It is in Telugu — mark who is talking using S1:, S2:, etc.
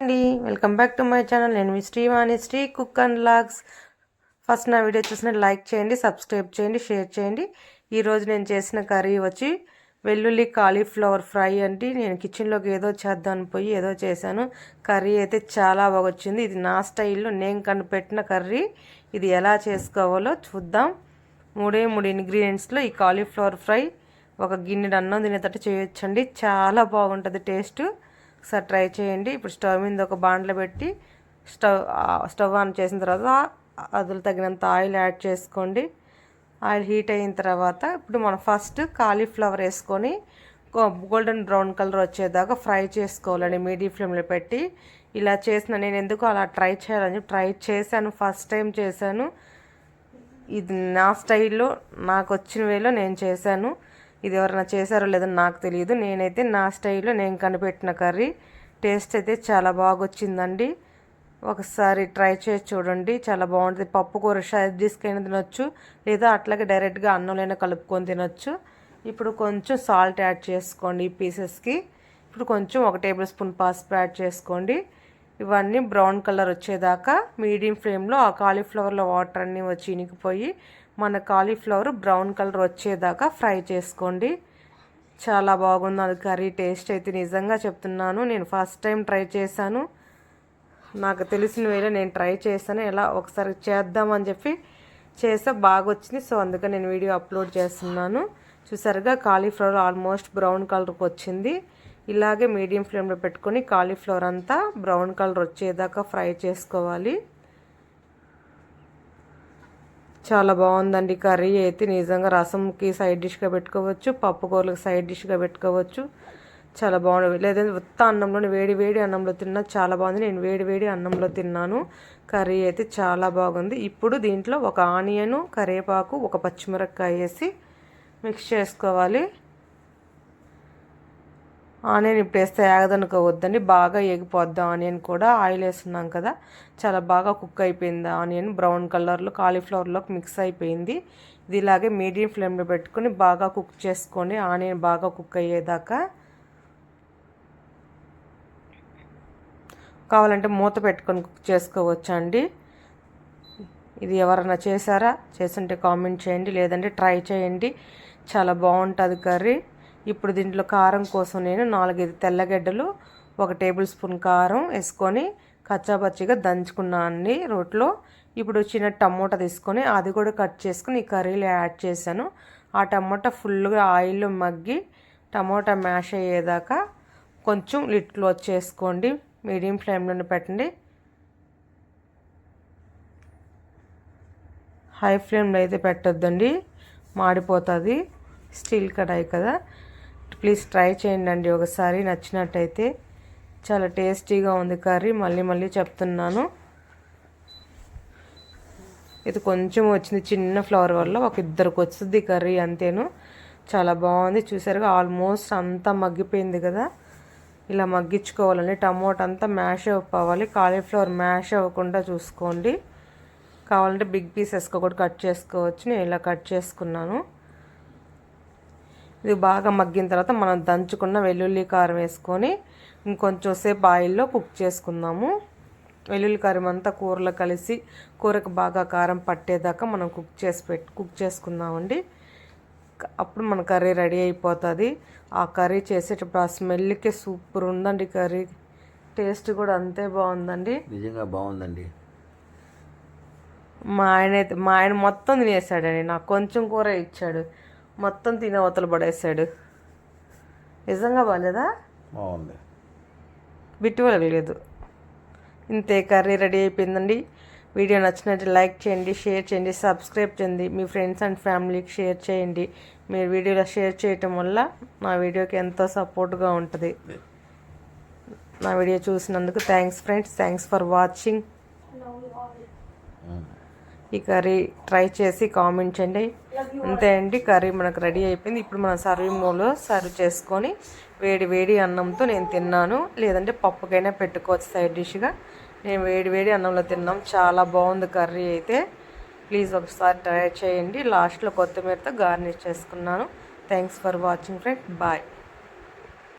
S1: అండి. Welcome back to my channel. నేను మీ Srivani Sri cook and logs. First నా వీడియో చూసిన లైక్ చేయండి సబ్స్క్రైబ్ చేయండి షేర్ చేయండి. ఈరోజు నేను చేసిన కర్రీ వచ్చి వెల్లుల్లి కాలీఫ్లవర్ ఫ్రై అండి. నేను కిచెన్లోకి ఏదో చేద్దాం పోయి ఏదో చేశాను. కర్రీ అయితే చాలా బాగా వచ్చింది ఇది నా స్టైల్లో నేను కనిపెట్టిన కర్రీ. ఇది ఎలా చేసుకోవాలో చూద్దాం. మూడే మూడు ఇంగ్రీడియంట్స్లో ఈ కాలీఫ్లవర్ ఫ్రై ఒక గిన్నెడు అన్నం తినేటట్టు చేయొచ్చండి. చాలా బాగుంటుంది టేస్ట్. ఒకసారి ట్రై చేయండి. ఇప్పుడు స్టవ్ మీద ఒక బాండ్లో పెట్టి స్టవ్ స్టవ్ ఆన్ చేసిన తర్వాత అదులు తగినంత ఆయిల్ యాడ్ చేసుకోండి. ఆయిల్ హీట్ అయిన తర్వాత ఇప్పుడు మనం ఫస్ట్ కాలీఫ్లవర్ వేసుకొని గోల్డెన్ బ్రౌన్ కలర్ వచ్చేదాకా ఫ్రై చేసుకోవాలండి. మీడియం ఫ్లేమ్లో పెట్టి ఇలా చేసిన నేను ఎందుకు అలా ట్రై చేయాలని ట్రై చేశాను. ఫస్ట్ టైం చేశాను. ఇది నా స్టైల్లో నాకు వచ్చిన వేలో నేను చేశాను. ఇది ఎవరైనా చేశారో లేదో నాకు తెలియదు నేనైతే నా స్టైల్లో నేను కనిపెట్టిన కర్రీ. టేస్ట్ అయితే చాలా బాగా వచ్చిందండి ఒకసారి ట్రై చేసి చూడండి. చాలా బాగుంటుంది. పప్పు కూర షైజ్ తీసుకైనా తినొచ్చు లేదా అట్లాగే డైరెక్ట్గా అన్నంలోనే కలుపుకొని తినొచ్చు. ఇప్పుడు కొంచెం సాల్ట్ యాడ్ చేసుకోండి ఈ పీసెస్కి. ఇప్పుడు కొంచెం ఒక టేబుల్ స్పూన్ పసుపు యాడ్ చేసుకోండి. ఇవన్నీ బ్రౌన్ కలర్ వచ్చేదాకా మీడియం ఫ్లేమ్లో ఆ కాలీఫ్లవర్లో వాటర్ అన్నీ వచ్చి ఇనికిపోయి మన కాలీఫ్లవర్ బ్రౌన్ కలర్ వచ్చేదాకా ఫ్రై చేసుకోండి. చాలా బాగుంది. అది కర్రీ టేస్ట్ అయితే నిజంగా చెప్తున్నాను. నేను ఫస్ట్ టైం ట్రై చేశాను. నాకు తెలిసిన వేళ నేను ట్రై చేశాను. ఎలా ఒకసారి చేద్దామని చెప్పి చేస్తే బాగా వచ్చింది సో అందుకని నేను వీడియో అప్లోడ్ చేస్తున్నాను. చూసారుగా కాలీఫ్లవర్ ఆల్మోస్ట్ బ్రౌన్ కలర్కి వచ్చింది. ఇలాగే మీడియం ఫ్లేమ్లో పెట్టుకొని కాలీఫ్లవర్ అంతా బ్రౌన్ కలర్ వచ్చేదాకా ఫ్రై చేసుకోవాలి. చాలా బాగుందండి కర్రీ అయితే. నిజంగా రసంకి సైడ్ డిష్గా పెట్టుకోవచ్చు పప్పు కూరలకు సైడ్ డిష్గా పెట్టుకోవచ్చు. చాలా బాగుంది. లేదంటే ఉత్త అన్నంలో వేడి వేడి అన్నంలో తిన్నా చాలా బాగుంది. నేను వేడి వేడి అన్నంలో తిన్నాను. కర్రీ అయితే చాలా బాగుంది. ఇప్పుడు దీంట్లో ఒక ఆనియను కరివేపాకు ఒక పచ్చిమిరపకాయ వేసి మిక్స్ చేసుకోవాలి. ఆనియన్ ఇప్పుడు వేస్తే ఏగదనుకోవద్దండి బాగా ఎగిపోద్ది ఆనియన్ కూడా. ఆయిల్ వేస్తున్నాం కదా. చాలా బాగా కుక్ అయిపోయింది ఆనియన్. బ్రౌన్ కలర్లో కాలీఫ్లవర్లోకి మిక్స్ అయిపోయింది. ఇది ఇలాగే మీడియం ఫ్లేమ్లో పెట్టుకొని బాగా కుక్ చేసుకొని ఆనియన్ బాగా కుక్ అయ్యేదాకా కావాలంటే మూత పెట్టుకొని కుక్ చేసుకోవచ్చు అండి ఇది ఎవరైనా చేశారా? చేస్తుంటే కామెంట్ చేయండి. లేదంటే ట్రై చేయండి. చాలా బాగుంటుంది కర్రీ. ఇప్పుడు దీంట్లో కారం కోసం నేను నాలుగైదు తెల్లగడ్డలు ఒక టేబుల్ స్పూన్ కారం వేసుకొని కచ్చాపచ్చిగా దంచుకున్నాను రోట్లో. ఇప్పుడు చిన్న టమోటా తీసుకొని అది కూడా కట్ చేసుకుని ఈ కర్రీలో యాడ్ చేశాను. ఆ టమోటా ఫుల్గా ఆయిల్ మగ్గి టమోటా మ్యాష్ అయ్యేదాకా కొంచెం లిట్ క్లోజ్ చేసుకోండి. మీడియం ఫ్లేమ్లోనే పెట్టండి. హై ఫ్లేమ్లో అయితే పెట్టొద్దండి. మాడిపోతుంది. స్టీల్ కడాయి కదా. ప్లీజ్ ట్రై చేయండి ఒకసారి నచ్చినట్టయితే. చాలా టేస్టీగా ఉంది కర్రీ మళ్ళీ మళ్ళీ చెప్తున్నాను. ఇది కొంచెం వచ్చింది చిన్న ఫ్లవర్ వల్ల ఒక ఇద్దరికి వస్తుంది కర్రీ అంతేను. చాలా బాగుంది చూసారుగా ఆల్మోస్ట్ అంతా మగ్గిపోయింది కదా. ఇలా మగ్గించుకోవాలండి టమోటా అంతా మ్యాష్ అవ్వాలి కాలీఫ్లవర్ మ్యాష్ అవ్వకుండా చూసుకోండి. కావాలంటే బిగ్ పీసెస్గా కూడా కట్ చేసుకోవచ్చు నేను ఇలా కట్ చేసుకున్నాను. ఇది బాగా మగ్గిన తర్వాత మనం దంచుకున్న వెల్లుల్లి కారం వేసుకొని ఇంకొంచెం సేపు ఆయిల్లో కుక్ చేసుకుందాము. వెల్లుల్లి కారం అంతా కూరలో కలిసి కూరకు బాగా కారం పట్టేదాకా మనం కుక్ చేసి పెట్టి కుక్ చేసుకుందామండి. అప్పుడు మన కర్రీ రెడీ అయిపోతుంది. ఆ కర్రీ చేసేటప్పుడు ఆ స్మెల్కి సూపర్ ఉందండి కర్రీ. టేస్ట్ కూడా అంతే బాగుందండి.
S2: నిజంగా బాగుందండి.
S1: మా ఆయన అయితే మా ఆయన మొత్తం తినేసాడండి. నాకు కొంచెం కూర ఇచ్చాడు. మొత్తం తినే అవతల పడేసాడు. నిజంగా బాగాలేదా
S2: బాగుంది.
S1: బిట్టు లేదు ఇంతే కర్రీ రెడీ అయిపోయిందండి. వీడియో నచ్చినట్టు లైక్ చేయండి షేర్ చేయండి సబ్స్క్రైబ్ చేయండి. మీ ఫ్రెండ్స్ అండ్ ఫ్యామిలీకి షేర్ చేయండి. మీరు వీడియోలో షేర్ చేయటం వల్ల నా వీడియోకి ఎంతో సపోర్ట్గా ఉంటుంది. నా వీడియో చూసినందుకు thanks friends. Thanks for watching. ఈ కర్రీ ట్రై చేసి కామెంట్ చేయండి. అంతే అండి కర్రీ మనకు రెడీ అయిపోయింది. ఇప్పుడు మనం సర్వింగ్ మోలో సర్వ్ చేసుకొని వేడి వేడి అన్నంతో నేను తిన్నాను. లేదంటే పప్పుకైనా పెట్టుకోవచ్చు సైడ్ డిష్గా నేను వేడి వేడి అన్నంలో తిన్నాం. చాలా బాగుంది కర్రీ అయితే. ప్లీజ్ ఒకసారి ట్రై చేయండి. లాస్ట్లో కొత్తిమీరతో గార్నిష్ చేసుకున్నాను. Thanks for watching friend bye